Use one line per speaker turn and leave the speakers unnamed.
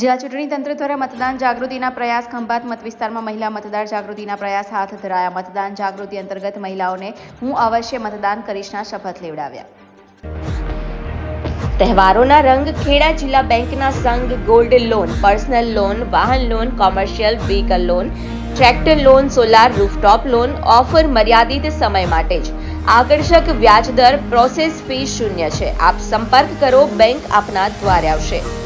જિલ્લા ચૂંટણી તંત્ર દ્વારા મતદાન જાગૃતિના પ્રયાસ ખંભાત મત વિસ્તારમાં મહિલા મતદાર જાગૃતિના પ્રયાસ હાથ ધરાયા. મતદાન જાગૃતિ અંતર્ગત મહિલાઓને હું અવશ્ય મતદાન કરીશના શપથ લેવડાવ્યા.
તહેવારોના રંગ ખેડા જિલ્લા બેંકના સંઘ ગોલ્ડ લોન, પર્સનલ લોન, વાહન loan, commercial vehicle loan, tractor loan, solar rooftop loan, offer મર્યાદિત સમય માટે જ. આકર્ષક વ્યાજદર પ્રોસેસ ફી શૂન્ય છે. આપ સંપર્ક કરો, બેંક આપના દ્વારે આવશે.